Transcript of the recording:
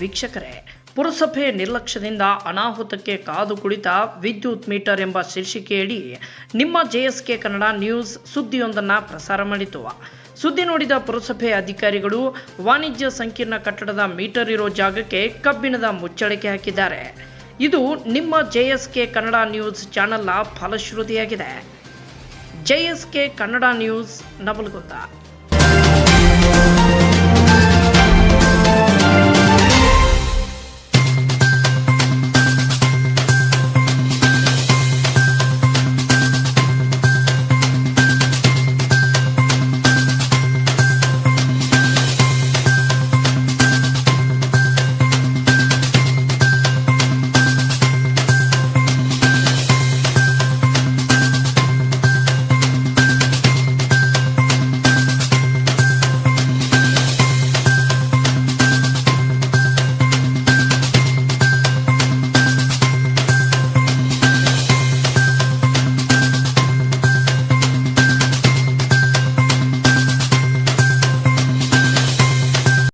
ವೀಕ್ಷಕರೇ, ಪುರಸಭೆ ನಿರ್ಲಕ್ಷ್ಯದಿಂದ ಅನಾಹುತಕ್ಕೆ ಕಾದು ಕುಳಿತ ವಿದ್ಯುತ್ ಮೀಟರ್ ಎಂಬ ಶೀರ್ಷಿಕೆಯಡಿ ನಿಮ್ಮ ಜೆಎಸ್ಕೆ ಕನ್ನಡ ನ್ಯೂಸ್ ಸುದ್ದಿಯೊಂದನ್ನು ಪ್ರಸಾರ ಮಾಡಿತು. ಸುದ್ದಿ ನೋಡಿದ ಪುರಸಭೆ ಅಧಿಕಾರಿಗಳು ವಾಣಿಜ್ಯ ಸಂಕೀರ್ಣ ಕಟ್ಟಡದ ಮೀಟರ್ ಇರೋ ಜಾಗಕ್ಕೆ ಕಬ್ಬಿಣದ ಮುಚ್ಚಳಿಕೆ ಹಾಕಿದ್ದಾರೆ. ಇದು ನಿಮ್ಮ ಜೆಎಸ್ಕೆ ಕನ್ನಡ ನ್ಯೂಸ್ ಚಾನೆಲ್ನ ಫಲಶ್ರುತಿಯಾಗಿದೆ. JSK Kannada news Navalgund